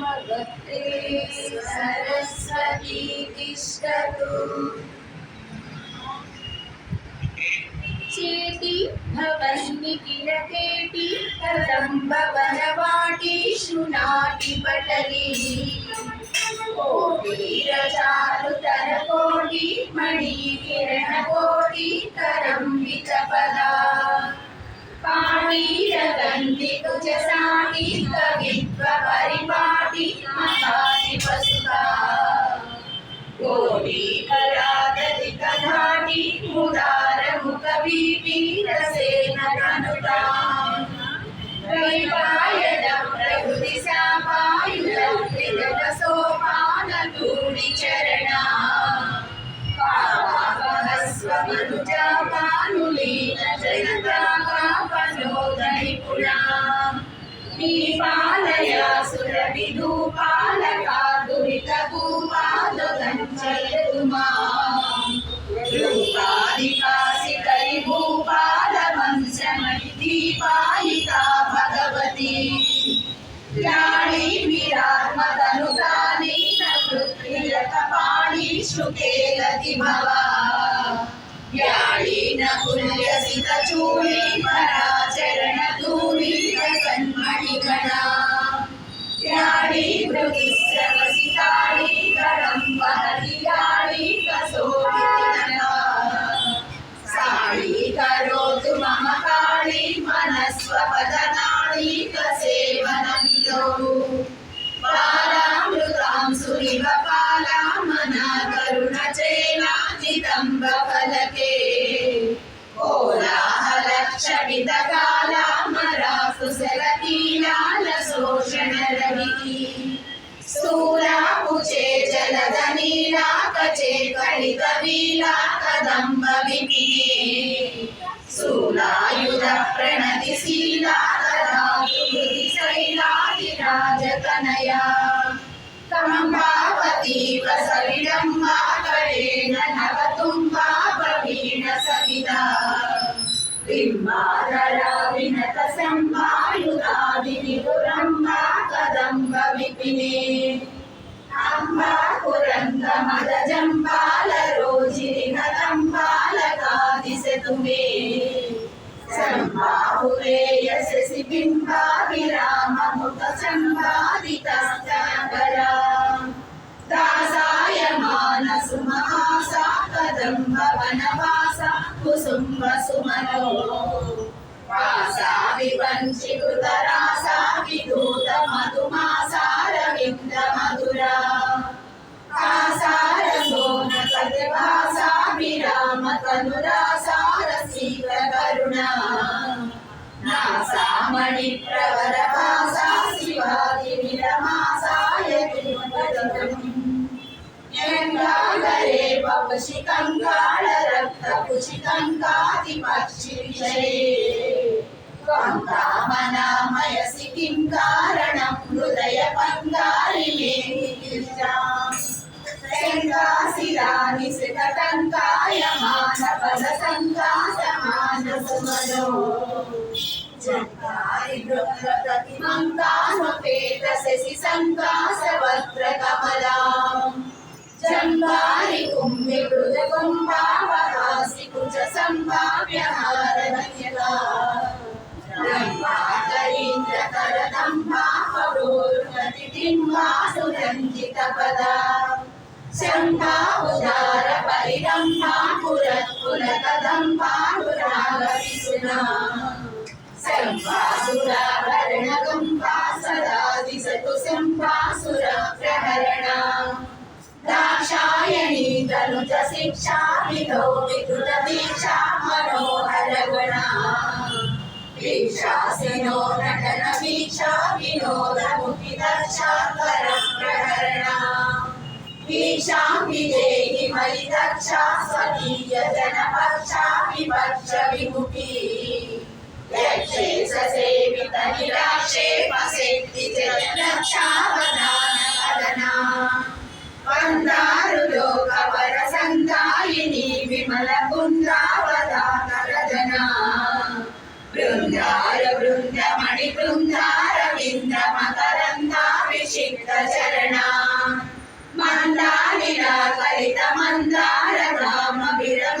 भगवते सरस्वती तिष्ठतु चेति भवन्निखिलकेटि कथं भवनवाटी शुनाटिपटली कोटिरचारुतरकोटि मणिकिरणकोटि करं विचपदा కోటి మణి కిరణ పాలయ సుర విధూపాలకా దురిత భూపాదుమా రూపాదికాసి కరి భూపాల వంశమణి దీపాయికా భగవతి రాణి విరాత్మతనుగాని నృత్రిలక పాణి శృతేలతి భవా యాళీన ಶ್ರೀ నీలాకచే కలిత వీలా దంబ విపినే శూలాయుధ ప్రణతి శీలాక తదాతు శైలాది రాజతనయా కంబావతి వసవిడంబా కళేన నవతుంబా ప్రవీణ సవితా బింబాధరా వినత సంభాయుధాది సంబాహురేయ శశి దాసాయ మానసు మహాసా కదంబ వనవాస కుసుంబ సుమనో వాసా వివంచి కృత విదూత మధుమాసార మధురా ఆసార సోన సత్యభాసా విరామ తనురా కామనామయసి కిం కారణం హృదయ పంగారి శంకాశిరాని శిఖటంకాయమాన పద సంకాసమాన సుమనో చంకారి బృంద ప్రతిమంకానుపేత శశి సంకాస వక్ర కమలా జంబారి కుంభి మృద शम्भासुराभरणगम्पा सदादिसतु शम्भासुरप्रहरणा दाक्षायणी तनुजशिक्षा विधो विकृतदीक्षा मनोहरगणा भिक्षासिनो नटनवीक्षा विनोदमुखिदर्शा परप्रहरणा ीक्षां विदेहि मयि दक्षा स्वकीयजनपक्षा विपक्ष विमुखी రక్షించ సేవిత నిరాక్షేప శక్తి రక్షావధానకరణ వందారు లోక పర సంధాయిని విమల బృందావధాకరణ చరణ మందాలి కలిత మందార రామ విరమ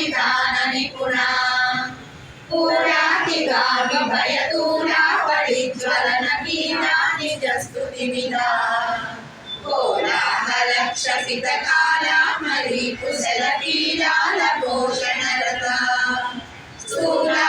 పుత్రాదిదాన నిపుణా పూరాతిగా విభయతూలా పరిజ్వలన గీతా నిజ స్తుతి విదా కోలాహల క్షపిత కాల మరి కుశల కీలాల పోషణరత. స్థూలా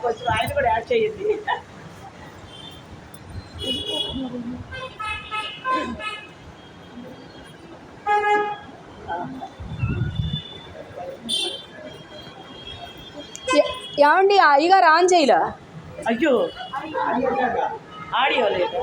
కొంచెం ఆయన కూడా యాడ్ చేయండి ఏమండి అయ్యగారు ఆన్ చేయలే? అయ్యో. ఆడియో లేదా?